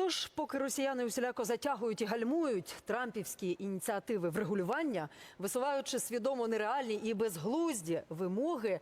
Тож, поки росіяни усіляко затягують і гальмують трампівські ініціативи врегулювання, висуваючи свідомо нереальні і безглузді вимоги,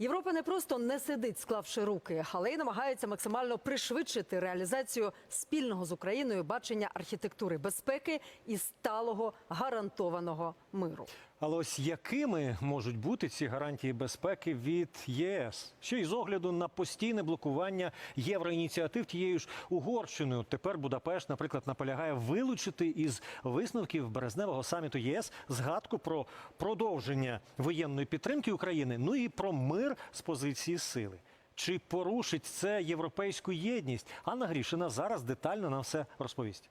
Європа не просто не сидить, склавши руки, але й намагається максимально пришвидшити реалізацію спільного з Україною бачення архітектури безпеки і сталого гарантованого миру. Але ось якими можуть бути ці гарантії безпеки від ЄС? Ще й з огляду на постійне блокування євроініціатив тією ж Угорщиною. Тепер Будапешт, наприклад, наполягає вилучити із висновків березневого саміту єС згадку про продовження воєнної підтримки України, ну і про мир з позиції сили. Чи порушить це європейську єдність? Анна Грішина зараз детально нам все розповість.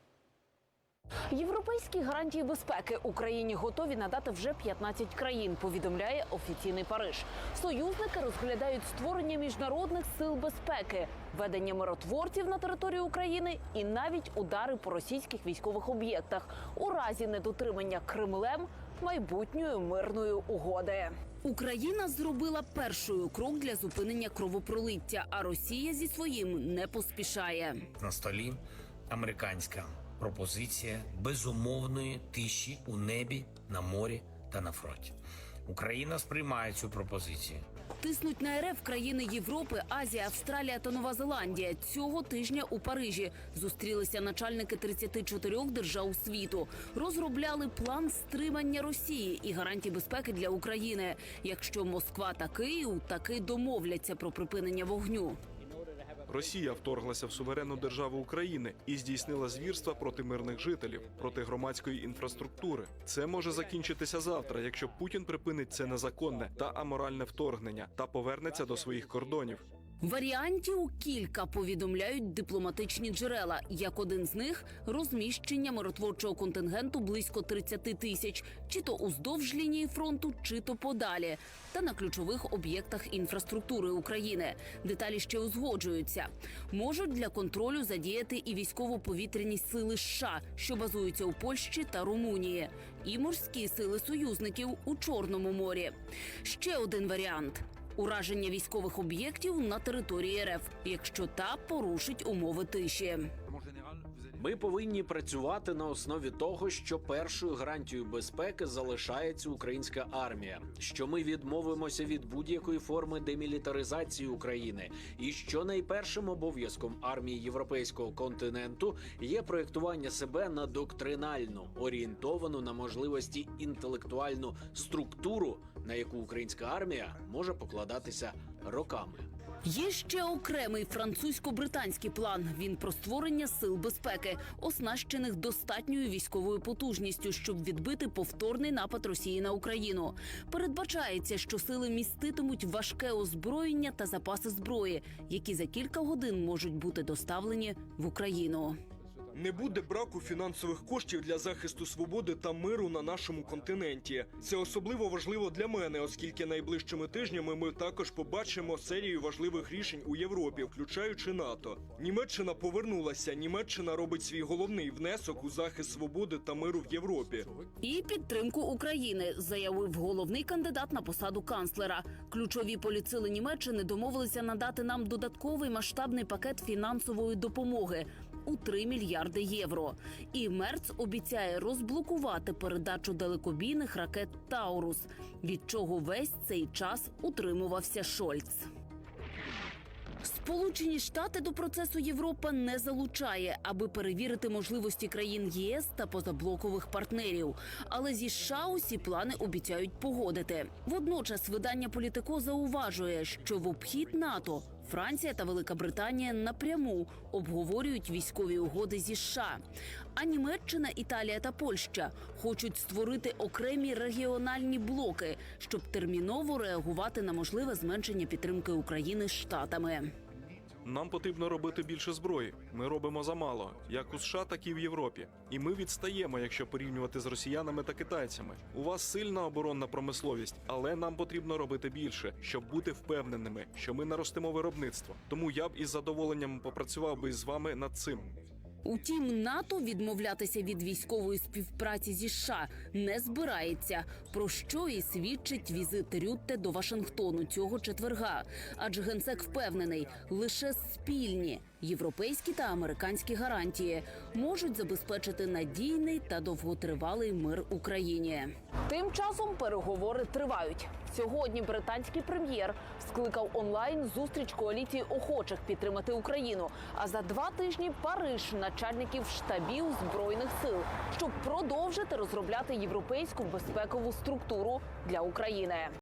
Європейські гарантії безпеки Україні готові надати вже 15 країн. Повідомляє офіційний Париж. Союзники розглядають створення міжнародних сил безпеки, ведення миротворців на території України і навіть удари по російських військових об'єктах у разі недотримання Кремлем майбутньої мирної угоди. Україна зробила першою крок для зупинення кровопролиття, а Росія зі своїм не поспішає. на столі американська пропозиція безумовної тиші у небі, на морі та на фронті. Україна сприймає цю пропозицію. Тиснуть на РФ країни Європи, Азія, Австралія та Нова Зеландія. Цього тижня у Парижі зустрілися начальники 34 держав світу. Розробляли план стримання Росії і гарантій безпеки для України. Якщо Москва та Київ таки домовляться про припинення вогню. Росія вторглася в суверенну державу України і здійснила звірства проти мирних жителів, проти громадської інфраструктури. Це може закінчитися завтра, якщо Путін припинить це незаконне та аморальне вторгнення та повернеться до своїх кордонів. Варіантів кілька повідомляють дипломатичні джерела. Як один з них розміщення миротворчого контингенту близько 30 тисяч, чи то уздовж лінії фронту, чи то подалі, та на ключових об'єктах інфраструктури України. Деталі ще узгоджуються. Можуть для контролю задіяти і військово-повітряні сили США, що базуються у Польщі та Румунії, і морські сили союзників у Чорному морі. Ще один варіант. Ураження військових об'єктів на території РФ, якщо та порушить умови тиші. Ми повинні працювати на основі того, що першою гарантією безпеки залишається українська армія, що ми відмовимося від будь-якої форми демілітаризації України, і що найпершим обов'язком армії європейського континенту є проєктування себе на доктринальну, орієнтовану на можливості інтелектуальну структуру, на яку українська армія може покладатися роками. Є ще окремий французько-британський план. Він про створення сил безпеки, оснащених достатньою військовою потужністю, щоб відбити повторний напад Росії на Україну. Передбачається, що сили міститимуть важке озброєння та запаси зброї, які за кілька годин можуть бути доставлені в Україну. Не буде браку фінансових коштів для захисту свободи та миру на нашому континенті. Це особливо важливо для мене, оскільки найближчими тижнями ми також побачимо серію важливих рішень у Європі, включаючи НАТО. Німеччина повернулася. Німеччина робить свій головний внесок у захист свободи та миру в Європі. І підтримку України заявив головний кандидат на посаду канцлера. Ключові поліцили Німеччини домовилися надати нам додатковий масштабний пакет фінансової допомоги у 3 мільярди євро. І Мерц обіцяє розблокувати передачу далекобійних ракет Таурус, від чого весь цей час утримувався Шольц. Сполучені Штати до процесу Європа не залучає, аби перевірити можливості країн ЄС та позаблокових партнерів. Але зі США усі плани обіцяють погодити. Водночас видання Політико зауважує, що в обхід НАТО Франція та Велика Британія напряму обговорюють військові угоди зі США. А Німеччина, Італія та Польща хочуть створити окремі регіональні блоки, щоб терміново реагувати на можливе зменшення підтримки України штатами. Нам потрібно робити більше зброї. Ми робимо замало, як у США, так і в Європі. І ми відстаємо, якщо порівнювати з росіянами та китайцями. У вас сильна оборонна промисловість, але нам потрібно робити більше, щоб бути впевненими, що ми наростимо виробництво. Тому я б із задоволенням попрацював би з вами над цим. Утім, НАТО відмовлятися від військової співпраці зі США не збирається. Про що і свідчить візит Рютте до Вашингтону цього четверга. Адже генсек впевнений, лише спільні Європейські та американські гарантії можуть забезпечити надійний та довготривалий мир Україні. Тим часом переговори тривають. Сьогодні британський прем'єр скликав онлайн зустріч коаліції охочих підтримати Україну. А за два тижні Париж начальників штабів збройних сил, щоб продовжити розробляти європейську безпекову структуру для України.